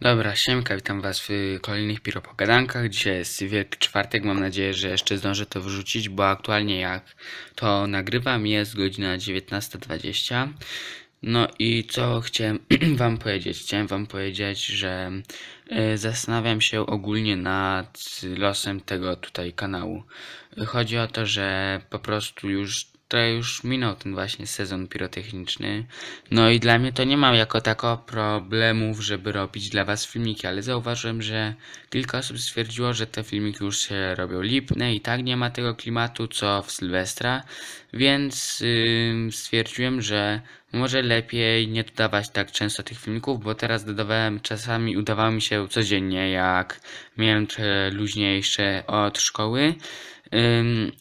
Dobra, siemka, witam was w kolejnych piropogadankach. Dzisiaj jest Wielki Czwartek, mam nadzieję, że jeszcze zdążę to wrzucić, bo aktualnie jak to nagrywam jest godzina 19.20. No i co chciałem wam powiedzieć? Chciałem wam powiedzieć, że e, zastanawiam się ogólnie nad losem tego tutaj kanału. Chodzi o to, że po prostu już to już minął ten właśnie sezon pirotechniczny. No i dla mnie to nie mam jako tako problemów, żeby robić dla was filmiki, ale zauważyłem, że kilka osób stwierdziło, że te filmiki już się robią lipne i tak nie ma tego klimatu co w Sylwestra, więc ym, stwierdziłem, że może lepiej nie dodawać tak często tych filmików, bo teraz dodawałem czasami, udawało mi się codziennie, jak miałem luźniejsze od szkoły.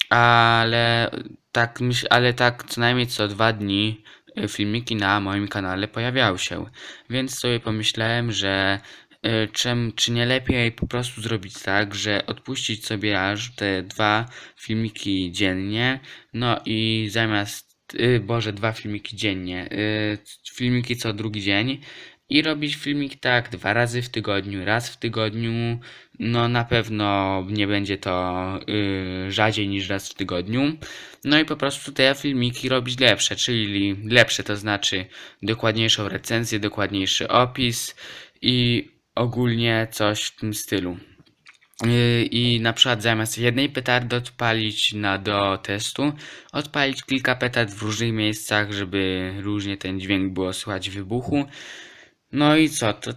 Ale tak ale tak co najmniej co dwa dni y, filmiki na moim kanale pojawiały się. Więc sobie pomyślałem, że y, czym, czy nie lepiej po prostu zrobić tak, że odpuścić sobie aż te dwa filmiki dziennie, no i zamiast, y, boże, dwa filmiki dziennie, filmiki co drugi dzień i robić filmik tak dwa razy w tygodniu, raz w tygodniu, no na pewno nie będzie to y, rzadziej niż raz w tygodniu. No i po prostu te filmiki robić lepsze, czyli lepsze to znaczy dokładniejszą recenzję, dokładniejszy opis i ogólnie coś w tym stylu. Yy, I na przykład zamiast jednej petardy odpalić na do testu, odpalić kilka petard w różnych miejscach, żeby różnie ten dźwięk było słychać wybuchu. No i co, to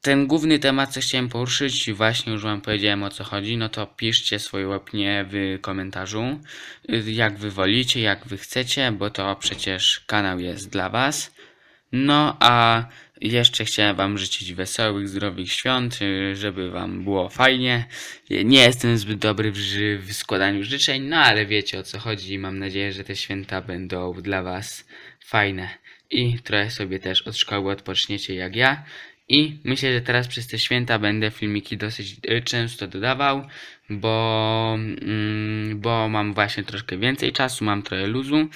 ten główny temat, co chciałem poruszyć, właśnie już wam powiedziałem o co chodzi, no to piszcie swoje opnie w komentarzu, y, jak wy wolicie, jak wy chcecie, bo to przecież kanał jest dla was. No a jeszcze chciałem wam życzyć wesołych, zdrowych świąt, y, żeby wam było fajnie. Nie jestem zbyt dobry w, składaniu życzeń, no ale wiecie o co chodzi i mam nadzieję, że te święta będą dla was fajne. I trochę sobie też od szkoły odpoczniecie jak ja. I myślę, że teraz przez te święta będę filmiki dosyć y, często dodawał, bo, mm, bo mam właśnie troszkę więcej czasu, mam trochę luzu.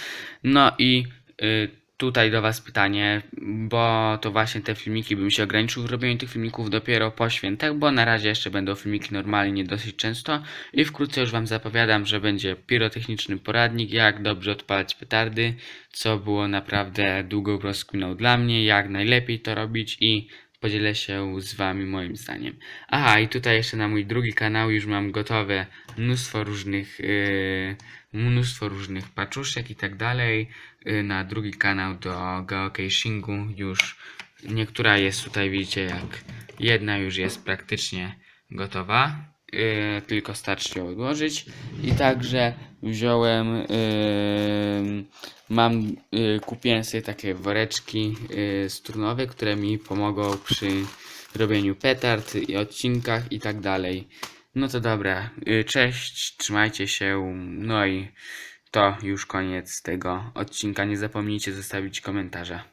No i y, tutaj do Was pytanie, bo to właśnie te filmiki bym się ograniczył w robieniu tych filmików dopiero po świętach, bo na razie jeszcze będą filmiki normalnie dosyć często. I wkrótce już Wam zapowiadam, że będzie pirotechniczny poradnik, jak dobrze odpalać petardy, co było naprawdę długą rozkminą dla mnie, jak najlepiej to robić i podzielę się z Wami moim zdaniem. Aha, i tutaj jeszcze na mój drugi kanał już mam gotowe mnóstwo różnych, yy, mnóstwo różnych paczuszek i tak dalej. Yy, na drugi kanał do geocachingu już niektóra jest tutaj, widzicie, jak jedna już jest praktycznie gotowa. Yy, tylko starczy odłożyć. I także wziąłem, yy, mam, yy, kupiłem sobie takie woreczki yy, strunowe, które mi pomogą przy robieniu petard i odcinkach i tak dalej. No to dobra, yy, cześć, trzymajcie się, no i to już koniec tego odcinka. Nie zapomnijcie zostawić komentarza.